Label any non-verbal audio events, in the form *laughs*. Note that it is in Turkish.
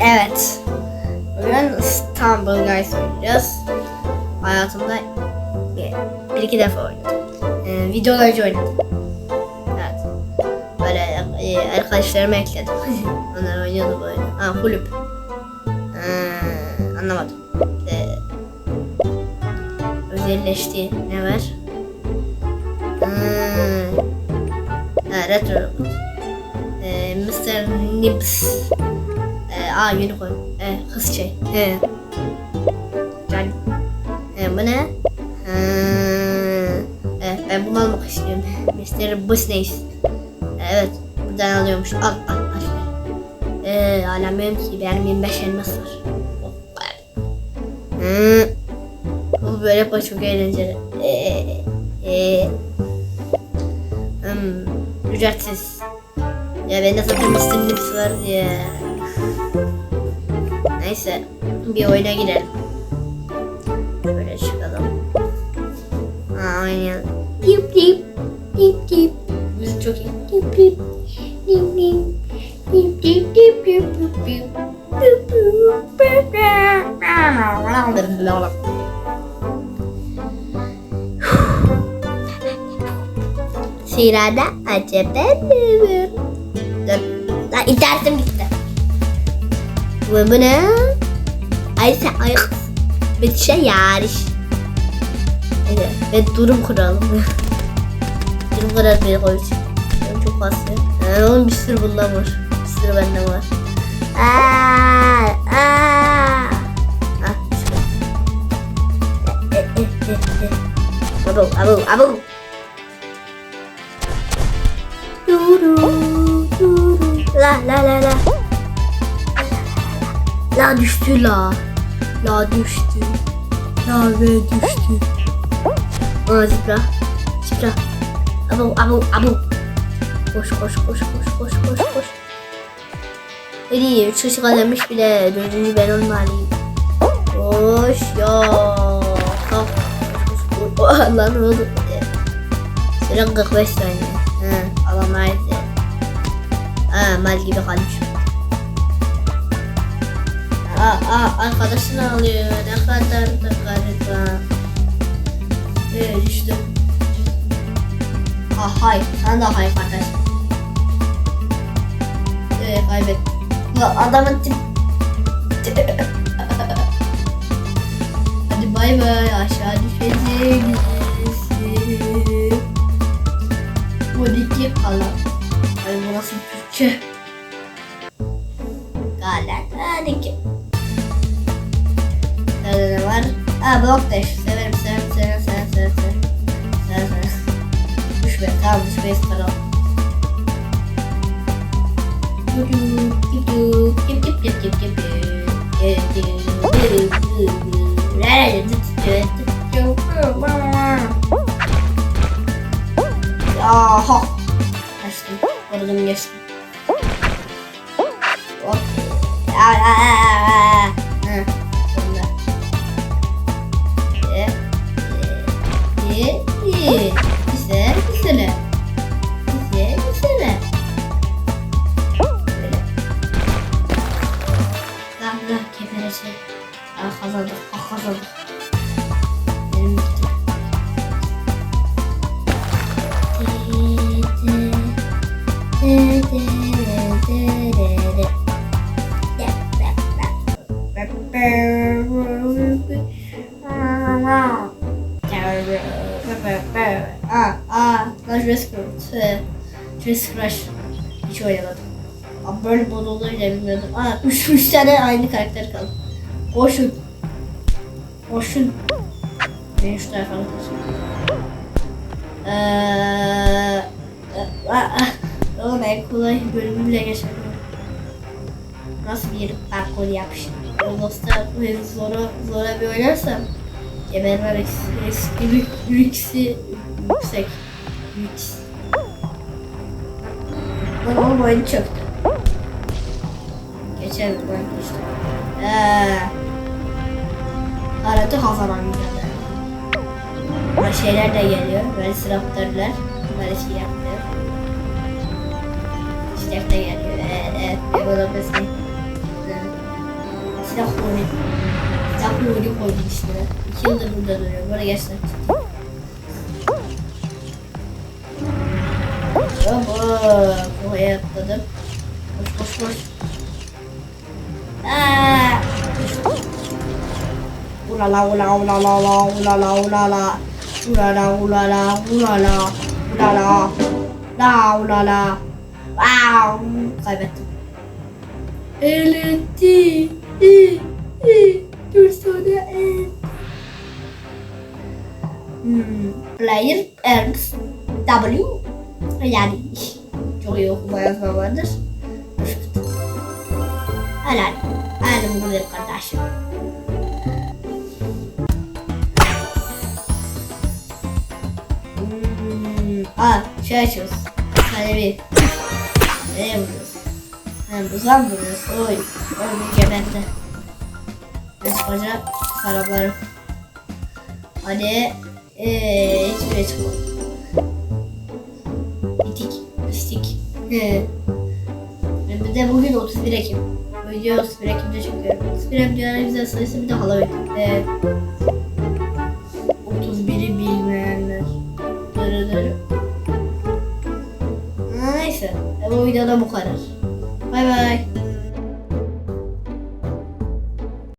Evet. Bugün İstanbul Guys oynayacağız. Hayatımda bir, iki defa oynadım. Ee, videodan önce oynadım. Evet. Böyle e, arkadaşlarımı ekledim. *laughs* Onlar oynuyordu böyle. Ha kulüp. Ee, anlamadım. Ee, özelleşti. Ne var? Hmm. Ha, retro. Ee, Mr. Nibs. Aa unicorn. Ee, kız şey. He. Yani. Ee, bu ne? Evet, ben bunu almak istiyorum. Mr. Busneys. Evet. Buradan alıyormuş. Al al al. Ee, alamıyorum ki. Benim 25 elmas var. Bu böyle yapmak çok eğlenceli. Ee, ee. Hmm, ücretsiz. Ya ben de zaten. Nips var diye. Neyse bir oyuna girelim. Böyle çıkalım. Ha oynayalım. Dip dip dip dip. Müzik çok iyi. Dip dip dip dip. Dip dip dip dip dip dip. Sırada acaba ne var? Dur. Lan internetim gitti. Ve bu ne? Ay sen ay bir şey yarış. Ve durum kuralım. durum kuralı bir koy. Ben çok fazla. Ee, oğlum bir sürü bundan var. Bir sürü bende var. Aa, aa. Ah. E, e, e, e. Abu, abu, abu. Duru, duru. La la la la. La düştü la. La düştü. La ve düştü. Aa zipra. Zipra. Abu abu abu. Koş koş koş koş koş koş koş. Hadi üç kişi kazanmış bile. Dördüncü ben olmalıyım. Koş ya. Kalk. Koş, koş, koş. Oh, *laughs* Lan ne oldu? Sıra 45 saniye. Hı, alamayız. Ha, mal gibi kalmış. Aa, arkadaşını alıyor. Ne kadar da gariban. Evet işte. Ha hay. Sen de hay kardeş. Evet kaybet. Adamın tip. *laughs* Hadi bay bay aşağı düşeceğiz. Bu dikip kalan. Ay bu nasıl Türkçe? Aa blok dash. Severim severim severim severim severim severim. Severim severim. Düşme tamam düşmeyi sıkaralım. Aha. Açtım. Vurdum geçtim. Ah kazandık. Benim bitti. Aa, aa, Crash Crash. Hiç oynamadım. Aa, böyle olduğunu bile bilmiyordum. Aa, üç, üç tane aynı karakter kaldı. Koşun. Koşun. Ben şu tarafa koşun. Eee... Oğlum en kolay bölümü bile geçemedim. Nasıl bir parkur yapmışım. Roblox'ta zora, zora bir oynarsam geberme riski, riski, yüksek. Risk. Lan oğlum oyun çöktü. Geçelim ben geçtim. Eee... Harita kazanamayacağım. Böyle şeyler de geliyor. Böyle raptorlar. Böyle şey yapıyor. İşte de geliyor. Evet, evet. Bulabilirsin. Silah Nuri. Silah Nuri koydum işte. İki yıldır burada duruyor. Böyle gerçekten. Bravo. Buraya atladım. Koş koş koş. ooh la la ooh la ooh la la la ooh la la ooh la la ooh la la ooh la la ooh la la ooh la la la ooh la la wow kaybettim. Eletti i i dur sonra el. Hmm. Player earns W yani çok iyi okuma yazma vardır. Helal. Helal bu kadar kardeşim. Aa şey açıyoruz. Hadi bir. Nereye vuruyoruz? Ha buzdan vuruyoruz. Oy. Oy bir geberdi. Biz koca karabarım. Hadi. Eee hiçbir çıkmadı. Bitik. Pislik. He. Bir de bugün 31 Ekim. Bu Video 31 Ekim'de çekiyorum. 31 Ekim dünyanın güzel sayısı bir de. Evet. 31'i videoda bu kadar. Bay bay.